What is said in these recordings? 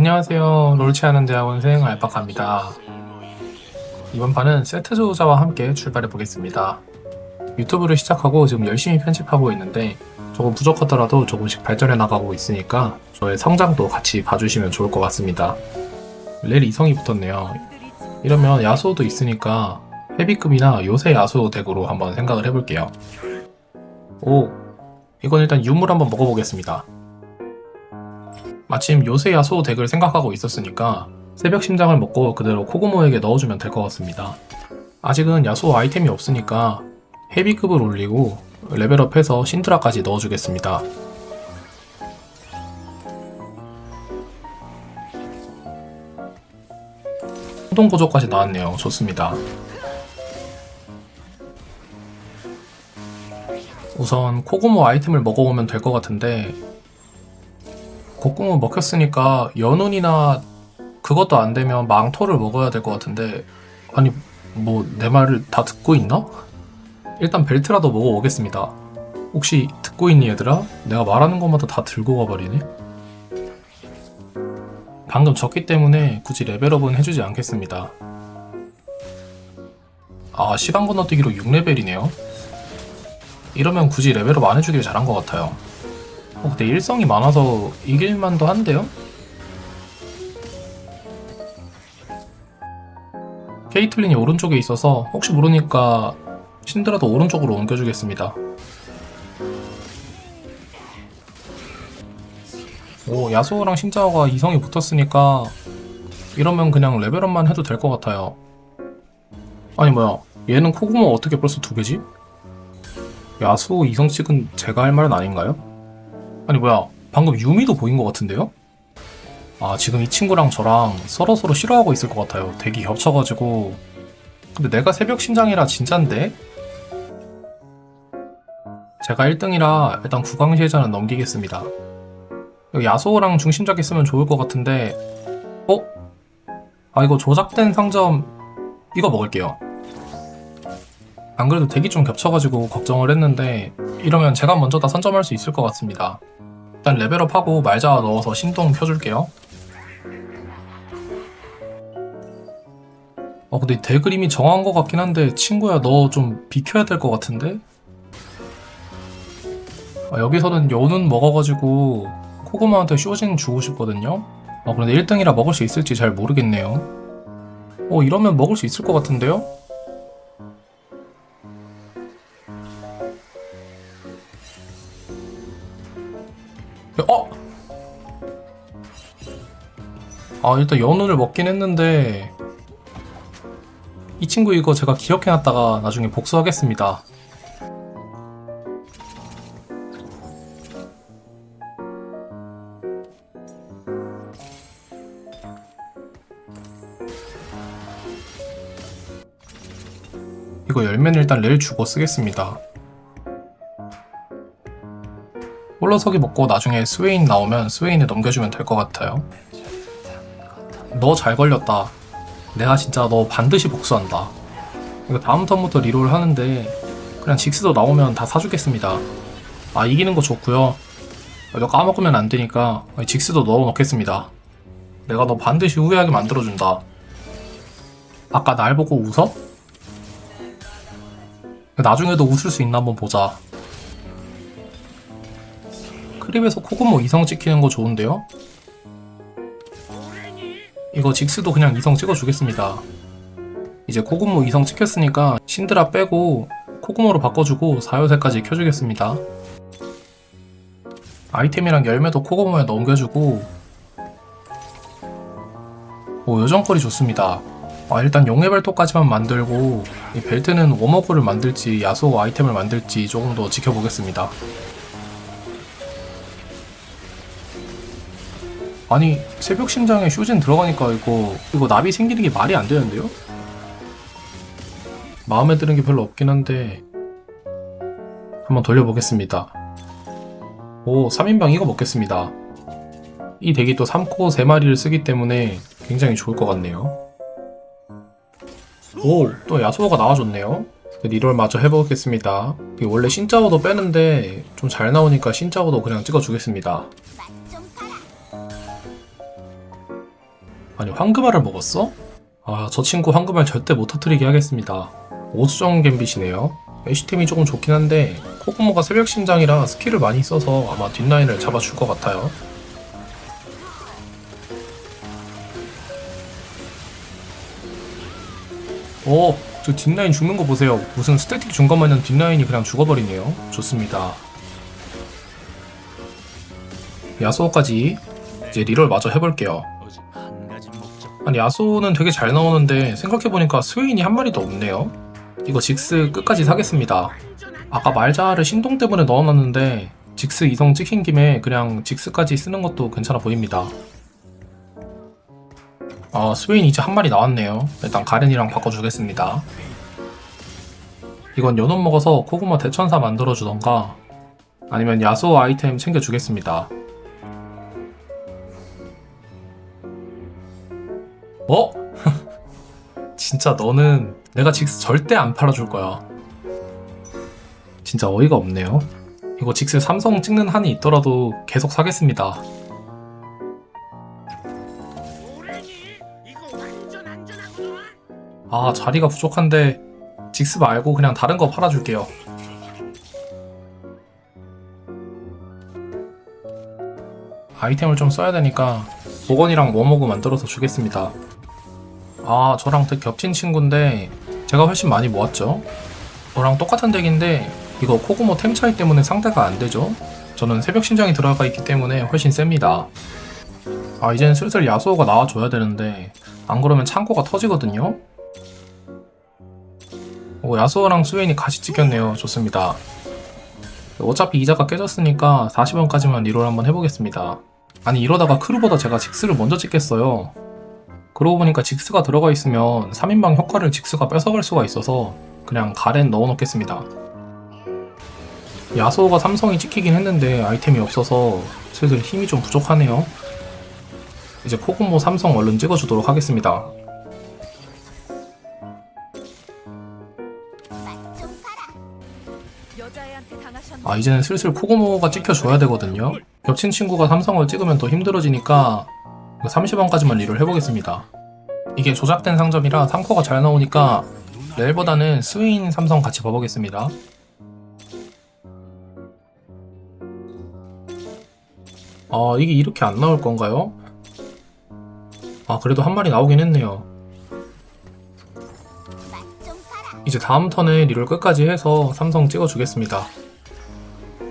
안녕하세요. 롤치 하는 대학원생 알파카입니다. 이번 판은 세트 조자와 함께 출발해 보겠습니다. 유튜브를 시작하고 지금 열심히 편집하고 있는데 조금 부족하더라도 조금씩 발전해 나가고 있으니까 저의 성장도 같이 봐주시면 좋을 것 같습니다. 렐 이성이 붙었네요. 이러면 야수도 있으니까 헤비급이나 요새 야수 덱으로 한번 생각을 해볼게요. 오, 이건 일단 유물 한번 먹어보겠습니다. 마침 요새 야 소 덱을 생각하고 있었으니까 새벽 심장을 먹고 그대로 코고모에게 넣어주면 될 것 같습니다. 아직은 야소 아이템이 없으니까 헤비급을 올리고 레벨업해서 신드라까지 넣어주겠습니다. 소동 고조까지 나왔네요. 좋습니다. 우선 코고모 아이템을 먹어보면 될 것 같은데 곡궁은 먹혔으니까 연운이나 그것도 안 되면 망토를 먹어야 될 것 같은데 아니 뭐 내 말을 다 듣고 있나? 일단 벨트라도 먹어오겠습니다. 혹시 듣고 있니 얘들아? 내가 말하는 것마다 다 들고 가버리네. 방금 졌기 때문에 굳이 레벨업은 해주지 않겠습니다. 아 시간 건너뛰기로 6레벨이네요. 이러면 굳이 레벨업 안 해주길 잘한 것 같아요. 어, 근데 일성이 많아서 이길만도 한데요? 케이틀린이 오른쪽에 있어서 혹시 모르니까 신드라도 오른쪽으로 옮겨주겠습니다. 오, 야수호랑 신자오가 이성이 붙었으니까 이러면 그냥 레벨업만 해도 될 것 같아요. 아니 뭐야, 얘는 코구모 어떻게 벌써 두 개지? 야수호 이성 찍은 제가 할 말은 아닌가요? 아니 뭐야 방금 유미도 보인 것 같은데요? 아 지금 이 친구랑 저랑 서로서로 싫어하고 있을 것 같아요 덱이 겹쳐가지고 근데 내가 새벽 신장이라 진짠데? 제가 1등이라 일단 구강시해자는 넘기겠습니다 야소랑 중심작 있으면 좋을 것 같은데 어? 아 이거 조작된 상점 이거 먹을게요 안 그래도 덱이 좀 겹쳐가지고 걱정을 했는데 이러면 제가 먼저 다 선점할 수 있을 것 같습니다. 일단 레벨업하고 말자 넣어서 신동 켜줄게요. 어 근데 이미 정한 것 같긴 한데 친구야 너 좀 비켜야 될 것 같은데? 아, 여기서는 연운 먹어가지고 코그마한테 쇼진 주고 싶거든요? 아 그런데 1등이라 먹을 수 있을지 잘 모르겠네요. 어 이러면 먹을 수 있을 것 같은데요? 아 일단 연운을 먹긴 했는데 이 친구 이거 제가 기억해놨다가 나중에 복수하겠습니다. 이거 열매는 일단 렐 주고 쓰겠습니다. 홀러서기 먹고 나중에 스웨인 나오면 스웨인에 넘겨주면 될 것 같아요. 너 잘 걸렸다. 내가 진짜 너 반드시 복수한다. 이거 다음 턴부터 리롤 하는데 그냥 직스도 나오면 다 사주겠습니다. 아 이기는 거 좋고요. 너 까먹으면 안 되니까 직스도 넣어 놓겠습니다. 내가 너 반드시 후회하게 만들어준다. 아까 날 보고 웃어? 나중에도 웃을 수 있나 한번 보자. 크립에서 코고모 이성 찍히는 거 좋은데요? 이거 직스도 그냥 이성 찍어주겠습니다. 이제 코고모 이성 찍혔으니까 신드라 빼고 코고모로 바꿔주고 4요새까지 켜주겠습니다. 아이템이랑 열매도 코고모에 넘겨주고 오 요정거리 좋습니다. 아, 일단 용해벨토까지만 만들고 이 벨트는 워머그를 만들지 야소 아이템을 만들지 조금 더 지켜보겠습니다. 아니 새벽 심장에 쇼진 들어가니까 이거 이거 나비 생기는 게 말이 안 되는데요? 마음에 드는 게 별로 없긴 한데 한번 돌려보겠습니다. 오 3인방 이거 먹겠습니다. 이 덱이 또 3코 3마리를 쓰기 때문에 굉장히 좋을 것 같네요. 오 또 야소가 나와줬네요. 리롤 마저 해보겠습니다. 원래 신짜오도 빼는데 좀 잘 나오니까 신짜오도 그냥 찍어주겠습니다. 아니 황금알을 먹었어? 아 저 친구 황금알 절대 못 터뜨리게 하겠습니다. 오수정 갬빗이네요. 애쉬템이 조금 좋긴 한데 코코모가 새벽 신장이라 스킬을 많이 써서 아마 뒷라인을 잡아줄 것 같아요. 오, 저 뒷라인 죽는 거 보세요. 무슨 스태틱 준 것마냥 뒷라인이 그냥 죽어버리네요. 좋습니다. 야소까지 이제 리롤 마저 해볼게요. 아니 야소는 되게 잘 나오는데 생각해보니까 스웨인이 한 마리도 없네요. 이거 직스 끝까지 사겠습니다. 아까 말자를 신동 때문에 넣어놨는데 직스 이성 찍힌 김에 그냥 직스까지 쓰는 것도 괜찮아 보입니다. 아 스웨인 이제 한 마리 나왔네요. 일단 가렌이랑 바꿔주겠습니다. 이건 연원 먹어서 코구마 대천사 만들어주던가 아니면 야소 아이템 챙겨주겠습니다. 어? 진짜 너는 내가 직스 절대 안 팔아줄 거야. 진짜 어이가 없네요. 이거 직스 삼성 찍는 한이 있더라도 계속 사겠습니다. 아 자리가 부족한데 직스 말고 그냥 다른 거 팔아줄게요. 아이템을 좀 써야 되니까 보건이랑 워머그 만들어서 주겠습니다. 아 저랑 되게 겹친 친구인데 제가 훨씬 많이 모았죠. 저랑 똑같은 덱인데 이거 코고모 템 차이 때문에 상대가 안 되죠. 저는 새벽 신장이 들어가 있기 때문에 훨씬 셉니다. 아 이젠 슬슬 야수호가 나와줘야 되는데 안 그러면 창고가 터지거든요. 오, 야수호랑 스웨인이 같이 찍혔네요. 좋습니다. 어차피 이자가 깨졌으니까 40원까지만 리롤 한번 해보겠습니다. 아니 이러다가 크루보다 제가 직스를 먼저 찍겠어요. 그러고 보니까 직스가 들어가 있으면 3인방 효과를 직스가 뺏어갈 수가 있어서 그냥 가렌 넣어 놓겠습니다. 야소가 삼성이 찍히긴 했는데 아이템이 없어서 슬슬 힘이 좀 부족하네요. 이제 코고모 삼성 얼른 찍어주도록 하겠습니다. 아 이제는 슬슬 코고모가 찍혀줘야 되거든요. 겹친 친구가 삼성을 찍으면 더 힘들어지니까 30원까지만 리를 해보겠습니다. 이게 조작된 상점이라 3코가 잘 나오니까 렐보다는 스웨인 삼성 같이 봐보겠습니다. 아 이게 이렇게 안 나올 건가요? 아 그래도 한 마리 나오긴 했네요. 이제 다음 턴에 리를 끝까지 해서 삼성 찍어주겠습니다.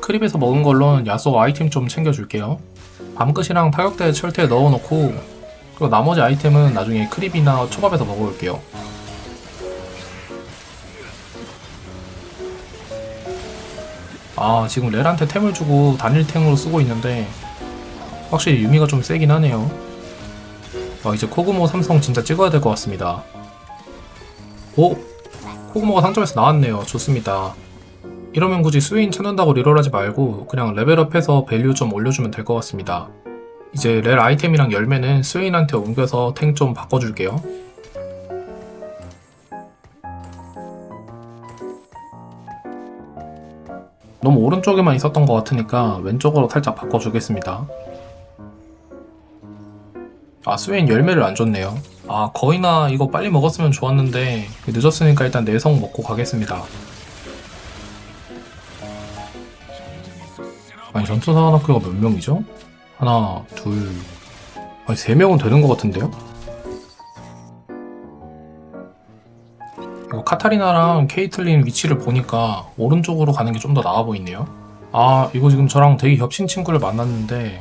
크립에서 먹은 걸로는 야소 아이템 좀 챙겨줄게요. 밤끝이랑 타격대 철퇴에 넣어놓고 그리고 나머지 아이템은 나중에 크립이나 초밥에서 먹어볼게요. 아 지금 렐한테 템을 주고 단일탱으로 쓰고 있는데 확실히 유미가 좀 세긴 하네요. 아 이제 코그모 삼성 진짜 찍어야 될 것 같습니다. 오! 코그모가 상점에서 나왔네요. 좋습니다. 이러면 굳이 스웨인 찾는다고 리롤하지 말고 그냥 레벨업해서 밸류 좀 올려주면 될 것 같습니다. 이제 렐 아이템이랑 열매는 스웨인한테 옮겨서 탱 좀 바꿔줄게요. 너무 오른쪽에만 있었던 것 같으니까 왼쪽으로 살짝 바꿔주겠습니다. 아 스웨인 열매를 안 줬네요. 아 거의나 이거 빨리 먹었으면 좋았는데 늦었으니까 일단 내성 먹고 가겠습니다. 전투사관학교가 몇 명이죠? 하나, 둘, 아니 세 명은 되는 것 같은데요? 이거 카타리나랑 케이틀린 위치를 보니까 오른쪽으로 가는 게 좀 더 나아 보이네요. 아 이거 지금 저랑 되게 겹친 친구를 만났는데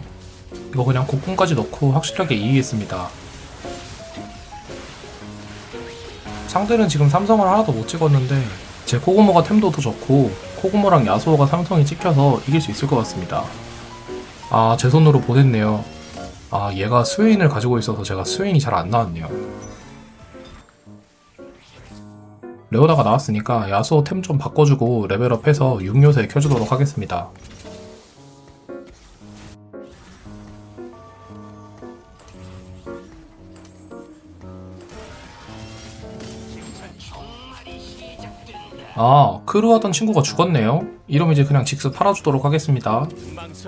이거 그냥 곡군까지 넣고 확실하게 이기겠습니다. 상대는 지금 삼성을 하나도 못 찍었는데 제 코고모가 템도 더 좋고 코고모랑 야수호가 삼성이 찍혀서 이길 수 있을 것 같습니다. 아, 제 손으로 보냈네요. 아, 얘가 스웨인을 가지고 있어서 제가 스웨인이 잘 안 나왔네요. 레오다가 나왔으니까 야수호 템 좀 바꿔주고 레벨업해서 6요새 켜주도록 하겠습니다. 아, 크루 하던 친구가 죽었네요. 이러면 이제 그냥 직스 팔아주도록 하겠습니다.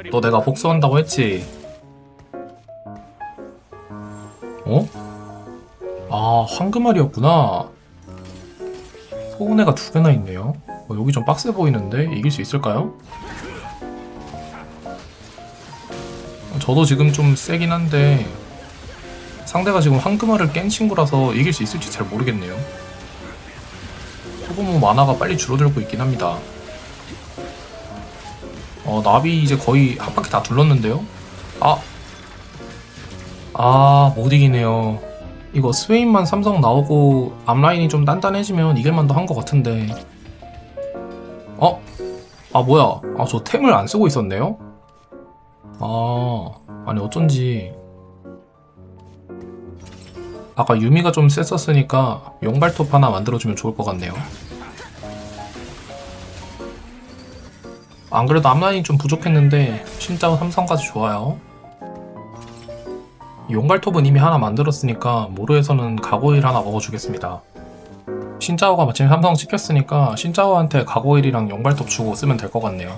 너 내가 복수한다고 했지? 어? 아, 황금알이었구나. 소운애가 두 개나 있네요. 어, 여기 좀 빡세 보이는데 이길 수 있을까요? 저도 지금 좀 세긴 한데 상대가 지금 황금알을 깬 친구라서 이길 수 있을지 잘 모르겠네요. 소고모 만화가 빨리 줄어들고 있긴 합니다. 어, 나비 이제 거의 한 바퀴 다 둘렀는데요? 아! 아, 못 이기네요. 이거 스웨인만 삼성 나오고 앞라인이 좀 단단해지면 이길만도 한 것 같은데. 어? 아, 뭐야. 아, 저 템을 안 쓰고 있었네요? 아, 아니, 어쩐지. 아까 유미가 좀 셌었으니까 용발톱 하나 만들어주면 좋을 것 같네요. 안 그래도 앞라인이 좀 부족했는데 진짜 삼성까지 좋아요. 용발톱은 이미 하나 만들었으니까 모르에서는 가고일 하나 먹어주겠습니다. 신짜오가 마침 삼성 찍혔으니까 신짜오한테 가고일이랑 용발톱 주고 쓰면 될 것 같네요.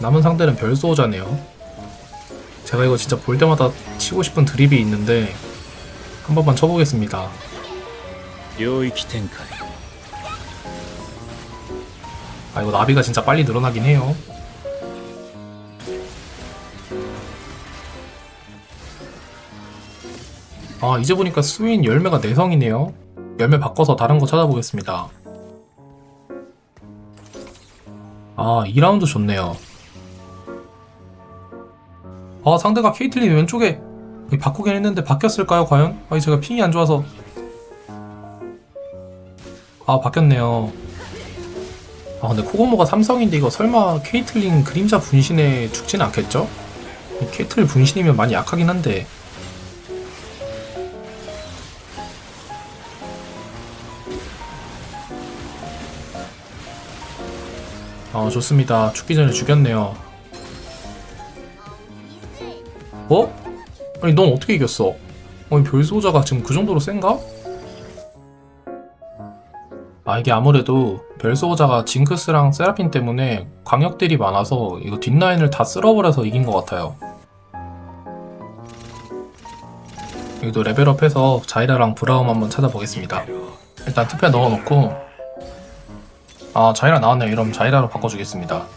남은 상대는 별소호자네요. 제가 이거 진짜 볼 때마다 치고 싶은 드립이 있는데 한 번만 쳐보겠습니다. 領域展開 아 이거 나비가 진짜 빨리 늘어나긴 해요. 아 이제 보니까 스윈 열매가 내성이네요. 열매 바꿔서 다른 거 찾아보겠습니다. 아 2라운드 좋네요. 아 상대가 케이틀린 왼쪽에 바꾸긴 했는데 바뀌었을까요 과연? 아 제가 핑이 안 좋아서 아 바뀌었네요. 아 근데 코고모가 삼성인데 이거 설마 케이틀린 그림자 분신에 죽진 않겠죠? 이 케이틀 분신이면 많이 약하긴 한데 아 좋습니다 죽기 전에 죽였네요 어? 아니 넌 어떻게 이겼어? 아니 별소자가 지금 그 정도로 센가? 아 이게 아무래도 별소호자가 징크스랑 세라핀 때문에 광역들이 많아서 이거 뒷라인을 다 쓸어버려서 이긴 것 같아요. 여기도 레벨업해서 자이라랑 브라움 한번 찾아보겠습니다. 일단 투표 넣어놓고 아 자이라 나왔네요. 이러면 자이라로 바꿔주겠습니다.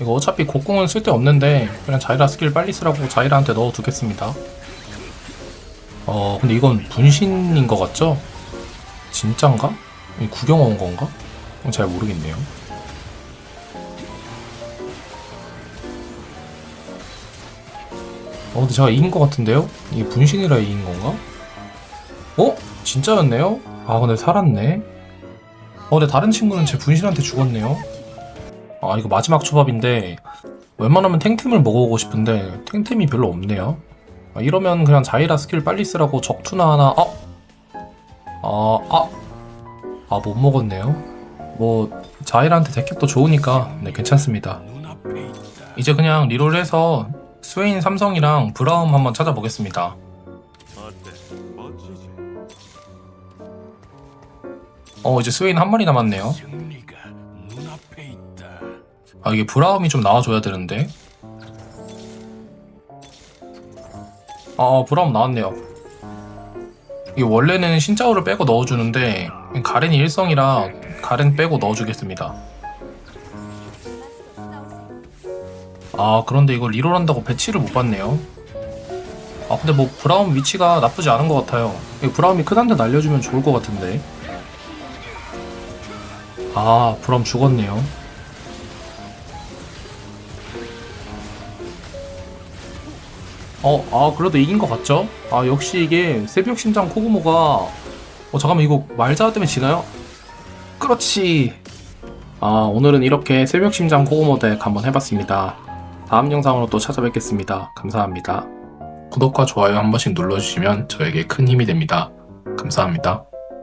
이거 어차피 곡궁은 쓸데없는데 그냥 자이라 스킬 빨리 쓰라고 자이라한테 넣어두겠습니다. 어 근데 이건 분신인 것 같죠? 진짠가? 이 구경 온 건가? 어, 잘 모르겠네요. 어, 근데 제가 이긴 것 같은데요? 이게 분신이라 이긴 건가? 어? 진짜였네요? 아, 근데 살았네. 어, 근데 다른 친구는 제 분신한테 죽었네요. 아, 이거 마지막 초밥인데, 웬만하면 탱템을 먹어보고 싶은데, 탱템이 별로 없네요. 아, 이러면 그냥 자이라 스킬 빨리 쓰라고 적투나 하나, 어? 아, 아, 아, 못 먹었네요. 뭐, 자일한테 데캡도 좋으니까, 네, 괜찮습니다. 이제 그냥 리롤해서 스웨인 삼성이랑 브라움 한번 찾아보겠습니다. 어, 이제 스웨인 한 마리 남았네요. 아, 이게 브라움이 좀 나와줘야 되는데. 아, 어, 브라움 나왔네요. 이게 원래는 신짜오를 빼고 넣어주는데, 가렌이 일성이라 가렌 빼고 넣어주겠습니다. 아 그런데 이거 리롤한다고 배치를 못 봤네요 아 근데 뭐 브라움 위치가 나쁘지 않은 것 같아요 이거 브라움이 크단데 날려주면 좋을 것 같은데 아 브라움 죽었네요 어, 아, 그래도 이긴 것 같죠? 아, 역시 이게 새벽 심장 코구모가, 어, 잠깐만, 이거 말자 때문에 지나요? 그렇지. 아, 오늘은 이렇게 새벽 심장 코구모 덱 한번 해봤습니다. 다음 영상으로 또 찾아뵙겠습니다. 감사합니다. 구독과 좋아요 한 번씩 눌러주시면 저에게 큰 힘이 됩니다. 감사합니다.